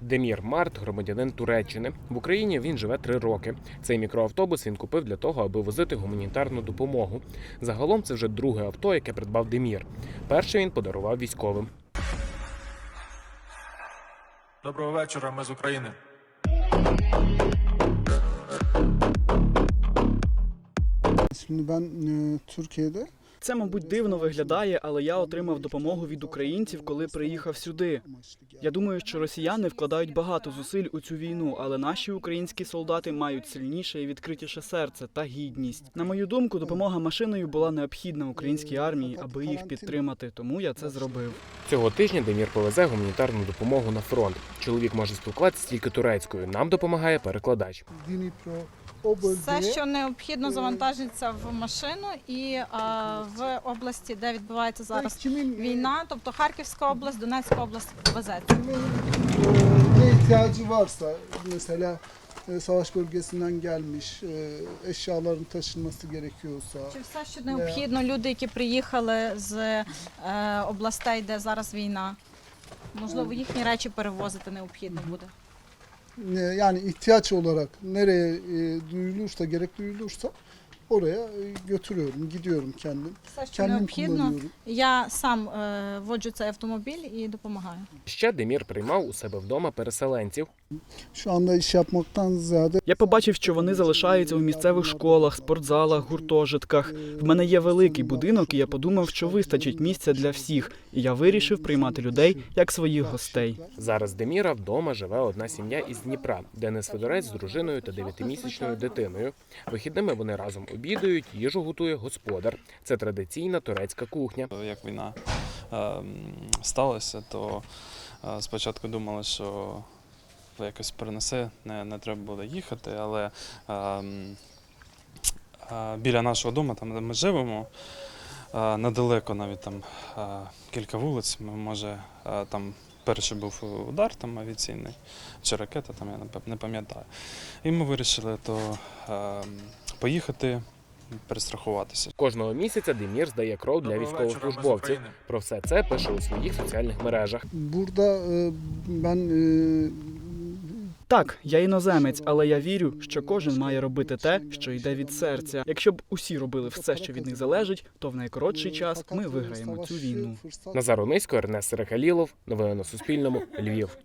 Демір Март, громадянин Туреччини. В Україні він живе три роки. Цей мікроавтобус він купив для того, аби возити гуманітарну допомогу. Загалом це вже друге авто, яке придбав Демір. Перше він подарував військовим. Доброго вечора, ми з України. Şimdi ben e, Türkiye'de Це, мабуть, дивно виглядає, але я отримав допомогу від українців, коли приїхав сюди. Я думаю, що росіяни вкладають багато зусиль у цю війну, але наші українські солдати мають сильніше і відкритіше серце та гідність. На мою думку, допомога машиною була необхідна українській армії, аби їх підтримати. Тому я це зробив. Цього тижня Демір повезе гуманітарну допомогу на фронт. Чоловік може спілкуватися тільки турецькою. Нам допомагає перекладач. Все, що необхідно, завантажиться в машину і а, в області, де відбувається зараз війна, тобто Харківська область, Донецька область везеться. kimin, e, ne ihtiyacı varsa mesela e, savaş bölgesinden gelmiş e, eşyaların taşınması gerekiyorsa Чи все, що необхідно, люди, які приїхали з е, областей, де зараз війна, можливо, їхні речі перевозити необхідно буде. e, yani ihtiyaç olarak nereye e, duyulursa gerek duyulursa oraya e, götürüyorum gidiyorum kendim Все, що kendim необхідно, kullanıyorum. я сам е, воджу цей автомобіль і допомагаю. Ще Демір приймав у себе вдома переселенців. Şu anda iş yapmaktan ziyade Я побачив, що вони залишаються у місцевих школах, спортзалах, гуртожитках. В мене є великий будинок, і я подумав, що вистачить місця для всіх. І я вирішив приймати людей як своїх гостей. Зараз Деміра вдома живе одна сім'я із Дніпра, Денис Федорець з дружиною та дев'ятимісячною дитиною. Вихідними вони разом обідають, їжу готує господар. Це традиційна турецька кухня. Як війна е, сталася, то е, спочатку думали, що якось перенесе, не, не треба буде їхати, але е, м, е, біля нашого дому, там де ми живемо, е, недалеко навіть там е, кілька вулиць, м- може е, там перший був удар там авіаційний чи ракета, там я не пам'ятаю. І ми вирішили то е, поїхати, перестрахуватися. Кожного місяця Демір здає кров для ми військовослужбовців. Про все це пише у своїх соціальних мережах. burada ben e, Так, я іноземець, але я вірю, що кожен має робити те, що йде від серця. Якщо б усі робили все, що від них залежить, то в найкоротший час ми виграємо цю війну. Назар Онисько, Ернест Рехалілов. Новини на Суспільному. Львів.